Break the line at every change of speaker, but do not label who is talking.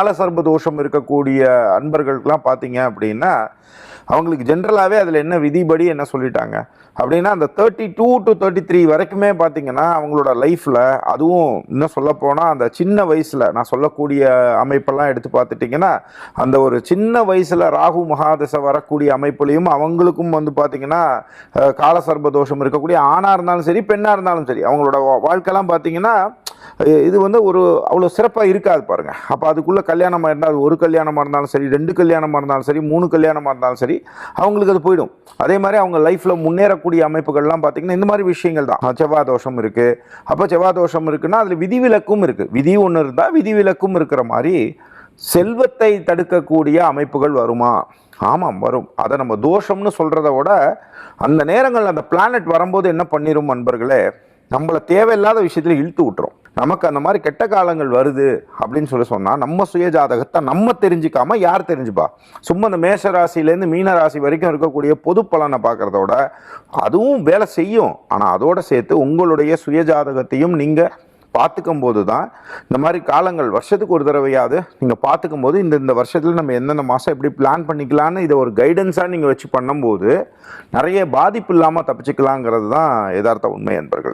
காலசர்ப தோஷம் இருக்கக்கூடிய அன்பர்களுக்கெல்லாம் பார்த்தீங்க அப்படின்னா அவங்களுக்கு ஜென்ரலாகவே அதில் என்ன விதிபடி என்ன சொல்லிட்டாங்க? அப்படின்னா அந்த thirty two to thirty three வரைக்குமே பார்த்தீங்கன்னா அவங்களோட லைஃப்பில் அதுவும் இன்னும் சொல்லப்போனால் அந்த சின்ன வயசில் நான் சொல்லக்கூடிய அமைப்பெல்லாம் எடுத்து பார்த்துட்டிங்கன்னா அந்த ஒரு சின்ன வயசில் ராகு மகாதசை வரக்கூடிய அமைப்புலையும் அவங்களுக்கும் வந்து பார்த்திங்கன்னா காலசர்ப தோஷம் இருக்கக்கூடிய ஆணாக இருந்தாலும் சரி பெண்ணாக இருந்தாலும் சரி அவங்களோட வாழ்க்கைலாம் பார்த்திங்கன்னா இது வந்து ஒரு அவ்வளோ சிறப்பாக இருக்காது பாருங்கள் அப்போ அதுக்குள்ளே கல்யாணமாக இருந்தால் அது ஒரு கல்யாணமாக இருந்தாலும் சரி ரெண்டு கல்யாணமாக இருந்தாலும் சரி மூணு கல்யாணமாக இருந்தாலும் சரி அவங்களுக்கு அது போயிடும். அதே மாதிரி அவங்க லைஃப்பில் முன்னேறக்கூடிய அமைப்புகள்லாம் பார்த்திங்கன்னா இந்த மாதிரி விஷயங்கள் தான். செவ்வாய் தோஷம் இருக்குது அப்போ செவ்வாய் தோஷம் இருக்குன்னா அதில் விதிவிலக்கும் இருக்குது விதி ஒன்று இருந்தால் விதிவிலக்கும் இருக்கிற மாதிரி செல்வத்தை தடுக்கக்கூடிய அமைப்புகள் வருமா? ஆமாம் வரும். அதை நம்ம தோஷம்னு சொல்கிறத விட அந்த நேரங்களில் அந்த பிளானட் வரும்போது என்ன பண்ணிடும் நண்பர்களே? நம்மளை தேவையில்லாத விஷயத்தில் இழுத்து விட்டுரும். நமக்கு அந்த மாதிரி கெட்ட காலங்கள் வருது அப்படின்னு சொல்லி சொன்னால் நம்ம சுய ஜாதகத்தை நம்ம தெரிஞ்சுக்காம யார் தெரிஞ்சுப்பா? சும்மா இந்த மேஷ ராசிலேருந்து மீன ராசி வரைக்கும் இருக்கக்கூடிய பொது பலனை பார்க்குறதோட அதுவும் வேலை செய்யும். ஆனால் அதோட சேர்த்து உங்களுடைய சுய ஜாதகத்தையும் நீங்கள் பார்த்துக்கும் போது தான் இந்த மாதிரி காலங்கள் வருஷத்துக்கு ஒரு தடவையாவது நீங்கள் பார்த்துக்கும் போது இந்த இந்த வருஷத்தில் நம்ம எந்தெந்த மாதம் எப்படி பிளான் பண்ணிக்கலான்னு இதை ஒரு கைடன்ஸாக நீங்கள் வச்சு பண்ணும்போது நிறைய பாதிப்பு இல்லாமல் தப்பிச்சுக்கலாங்கிறது தான் யதார்த்த உண்மை என்பர்கள்